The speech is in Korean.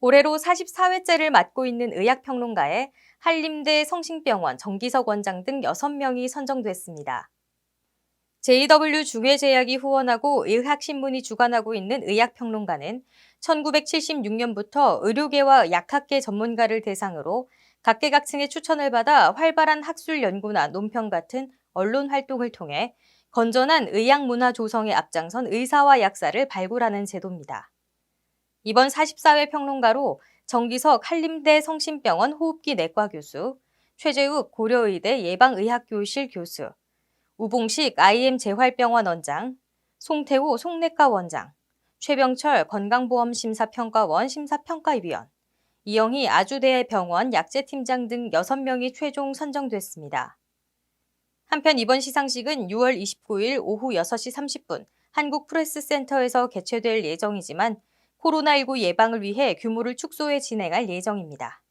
올해로 44회째를 맡고 있는 의학평론가에 한림대 성심병원 정기석 원장 등 6명이 선정됐습니다. JW 중외제약이 후원하고 의학신문이 주관하고 있는 의학평론가는 1976년부터 의료계와 약학계 전문가를 대상으로 각계각층의 추천을 받아 활발한 학술 연구나 논평 같은 언론 활동을 통해 건전한 의학 문화 조성에 앞장선 의사와 약사를 발굴하는 제도입니다. 이번 44회 평론가로 정기석 한림대 성심병원 호흡기 내과 교수, 최재욱 고려의대 예방의학교실 교수, 우봉식 IM 재활병원 원장, 송태호 송내과 원장, 최병철 건강보험심사평가원 심사평가위원, 이영희 아주대병원 약제팀장 등 6명이 최종 선정됐습니다. 한편 이번 시상식은 6월 29일 오후 6시 30분 한국프레스센터에서 개최될 예정이지만 코로나19 예방을 위해 규모를 축소해 진행할 예정입니다.